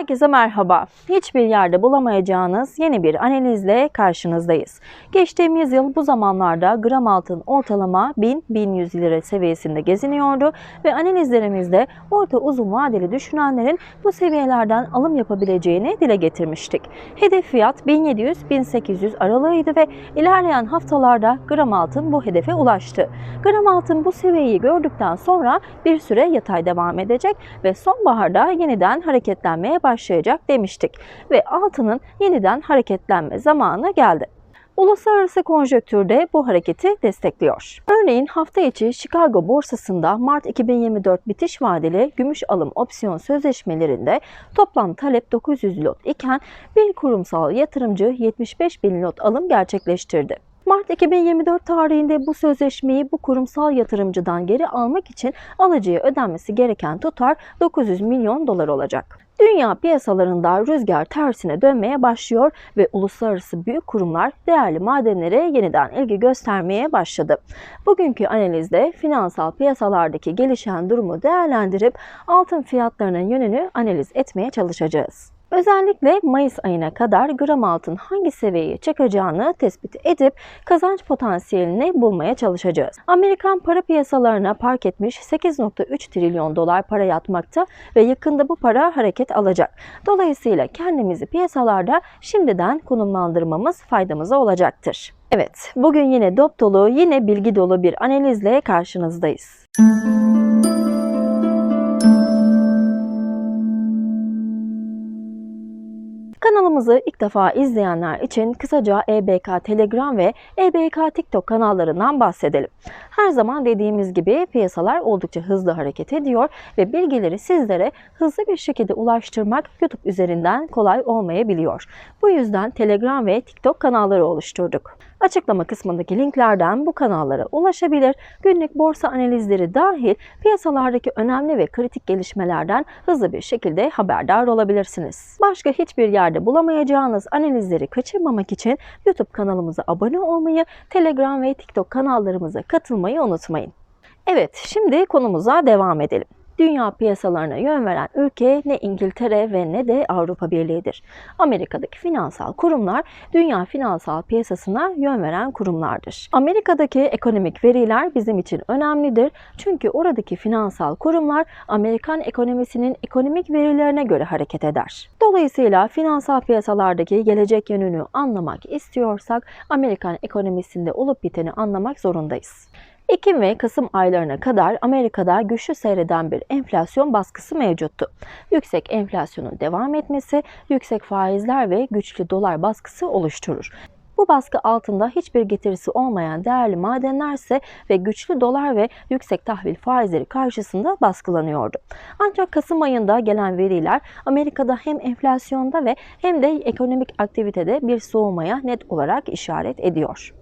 Herkese merhaba. Hiçbir yerde bulamayacağınız yeni bir analizle karşınızdayız. Geçtiğimiz yıl bu zamanlarda gram altın ortalama 1000-1100 lira seviyesinde geziniyordu ve analizlerimizde orta uzun vadeli düşünenlerin bu seviyelerden alım yapabileceğini dile getirmiştik. Hedef fiyat 1700-1800 aralığıydı ve ilerleyen haftalarda gram altın bu hedefe ulaştı. Gram altın bu seviyeyi gördükten sonra bir süre yatay devam edecek ve sonbaharda yeniden hareketlenmeye başlayacak demiştik ve altının yeniden hareketlenme zamanı geldi. Uluslararası konjonktürde bu hareketi destekliyor. Örneğin hafta içi Chicago borsasında Mart 2024 bitiş vadeli gümüş alım opsiyon sözleşmelerinde toplam talep 900 lot iken bir kurumsal yatırımcı 75 bin lot alım gerçekleştirdi. Mart 2024 tarihinde bu sözleşmeyi bu kurumsal yatırımcıdan geri almak için alıcıya ödenmesi gereken tutar 900 milyon dolar olacak. Dünya piyasalarında rüzgar tersine dönmeye başlıyor ve uluslararası büyük kurumlar değerli madenlere yeniden ilgi göstermeye başladı. Bugünkü analizde finansal piyasalardaki gelişen durumu değerlendirip altın fiyatlarının yönünü analiz etmeye çalışacağız. Özellikle Mayıs ayına kadar gram altın hangi seviyeye çıkacağını tespit edip kazanç potansiyelini bulmaya çalışacağız. Amerikan para piyasalarına park etmiş 8.3 trilyon dolar para yatmakta ve yakında bu para hareket alacak. Dolayısıyla kendimizi piyasalarda şimdiden konumlandırmamız faydamıza olacaktır. Evet, bugün yine dop dolu, yine bilgi dolu bir analizle karşınızdayız. Kanalımızı ilk defa izleyenler için kısaca EBK Telegram ve EBK TikTok kanallarından bahsedelim. Her zaman dediğimiz gibi piyasalar oldukça hızlı hareket ediyor ve bilgileri sizlere hızlı bir şekilde ulaştırmak YouTube üzerinden kolay olmayabiliyor. Bu yüzden Telegram ve TikTok kanalları oluşturduk. Açıklama kısmındaki linklerden bu kanallara ulaşabilir, günlük borsa analizleri dahil piyasalardaki önemli ve kritik gelişmelerden hızlı bir şekilde haberdar olabilirsiniz. Başka hiçbir yerde bulamayacağınız analizleri kaçırmamak için YouTube kanalımıza abone olmayı, Telegram ve TikTok kanallarımıza katılmayı unutmayın. Evet, şimdi konumuza devam edelim dünya piyasalarına yön veren ülke ne İngiltere ve ne de Avrupa Birliği'dir. Amerika'daki finansal kurumlar dünya finansal piyasasına yön veren kurumlardır. Amerika'daki ekonomik veriler bizim için önemlidir. Çünkü oradaki finansal kurumlar Amerikan ekonomisinin ekonomik verilerine göre hareket eder. Dolayısıyla finansal piyasalardaki gelecek yönünü anlamak istiyorsak Amerikan ekonomisinde olup biteni anlamak zorundayız. Ekim ve Kasım aylarına kadar Amerika'da güçlü seyreden bir enflasyon baskısı mevcuttu. Yüksek enflasyonun devam etmesi, yüksek faizler ve güçlü dolar baskısı oluşturur. Bu baskı altında hiçbir getirisi olmayan değerli madenlerse ve güçlü dolar ve yüksek tahvil faizleri karşısında baskılanıyordu. Ancak Kasım ayında gelen veriler Amerika'da hem enflasyonda ve hem de ekonomik aktivitede bir soğumaya net olarak işaret ediyor.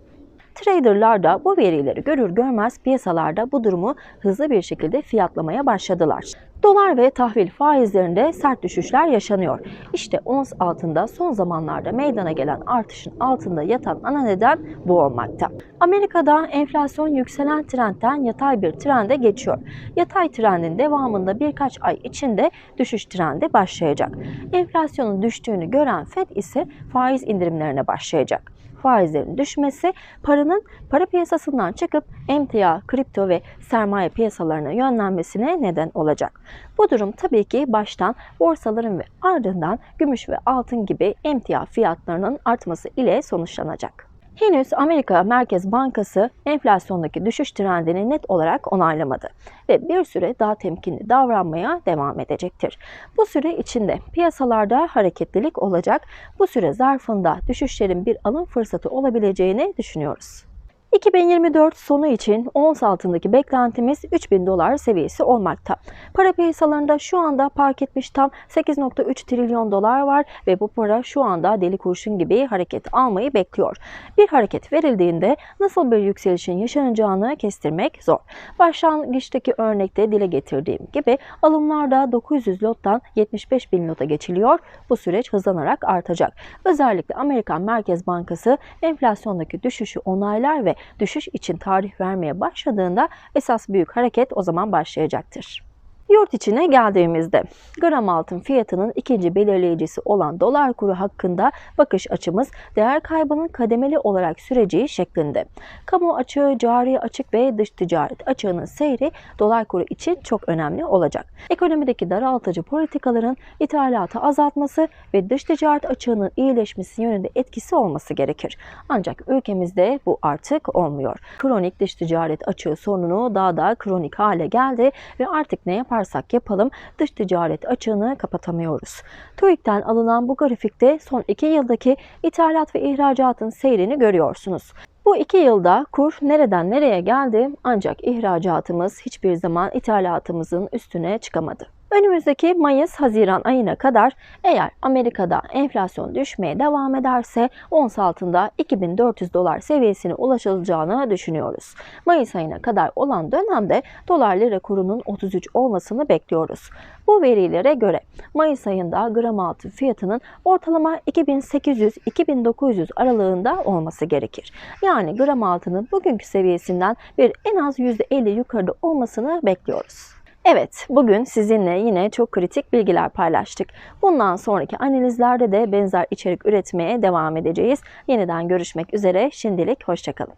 Traderlar da bu verileri görür görmez piyasalarda bu durumu hızlı bir şekilde fiyatlamaya başladılar. Dolar ve tahvil faizlerinde sert düşüşler yaşanıyor. İşte ons altında son zamanlarda meydana gelen artışın altında yatan ana neden bu olmakta. Amerika'da enflasyon yükselen trendten yatay bir trende geçiyor. Yatay trendin devamında birkaç ay içinde düşüş trendi başlayacak. Enflasyonun düştüğünü gören Fed ise faiz indirimlerine başlayacak faizlerin düşmesi paranın para piyasasından çıkıp emtia, kripto ve sermaye piyasalarına yönlenmesine neden olacak. Bu durum tabii ki baştan borsaların ve ardından gümüş ve altın gibi emtia fiyatlarının artması ile sonuçlanacak. Henüz Amerika Merkez Bankası enflasyondaki düşüş trendini net olarak onaylamadı ve bir süre daha temkinli davranmaya devam edecektir. Bu süre içinde piyasalarda hareketlilik olacak. Bu süre zarfında düşüşlerin bir alım fırsatı olabileceğini düşünüyoruz. 2024 sonu için ons altındaki beklentimiz 3000 dolar seviyesi olmakta. Para piyasalarında şu anda park etmiş tam 8.3 trilyon dolar var ve bu para şu anda deli kurşun gibi hareket almayı bekliyor. Bir hareket verildiğinde nasıl bir yükselişin yaşanacağını kestirmek zor. Başlangıçtaki örnekte dile getirdiğim gibi alımlarda 900 lottan 75 bin lota geçiliyor. Bu süreç hızlanarak artacak. Özellikle Amerikan Merkez Bankası enflasyondaki düşüşü onaylar ve düşüş için tarih vermeye başladığında esas büyük hareket o zaman başlayacaktır. Yurt içine geldiğimizde gram altın fiyatının ikinci belirleyicisi olan dolar kuru hakkında bakış açımız değer kaybının kademeli olarak süreceği şeklinde. Kamu açığı, cari açık ve dış ticaret açığının seyri dolar kuru için çok önemli olacak. Ekonomideki daraltıcı politikaların ithalatı azaltması ve dış ticaret açığının iyileşmesi yönünde etkisi olması gerekir. Ancak ülkemizde bu artık olmuyor. Kronik dış ticaret açığı sorununu daha da kronik hale geldi ve artık ne yaparsak yapalım dış ticaret açığını kapatamıyoruz. TÜİK'ten alınan bu grafikte son iki yıldaki ithalat ve ihracatın seyrini görüyorsunuz. Bu iki yılda kur nereden nereye geldi ancak ihracatımız hiçbir zaman ithalatımızın üstüne çıkamadı. Önümüzdeki Mayıs-Haziran ayına kadar eğer Amerika'da enflasyon düşmeye devam ederse ons altında 2400 dolar seviyesine ulaşılacağını düşünüyoruz. Mayıs ayına kadar olan dönemde dolar lira kurunun 33 olmasını bekliyoruz. Bu verilere göre Mayıs ayında gram altın fiyatının ortalama 2800-2900 aralığında olması gerekir. Yani gram altının bugünkü seviyesinden bir en az %50 yukarıda olmasını bekliyoruz. Evet, bugün sizinle yine çok kritik bilgiler paylaştık. Bundan sonraki analizlerde de benzer içerik üretmeye devam edeceğiz. Yeniden görüşmek üzere. Şimdilik hoşçakalın.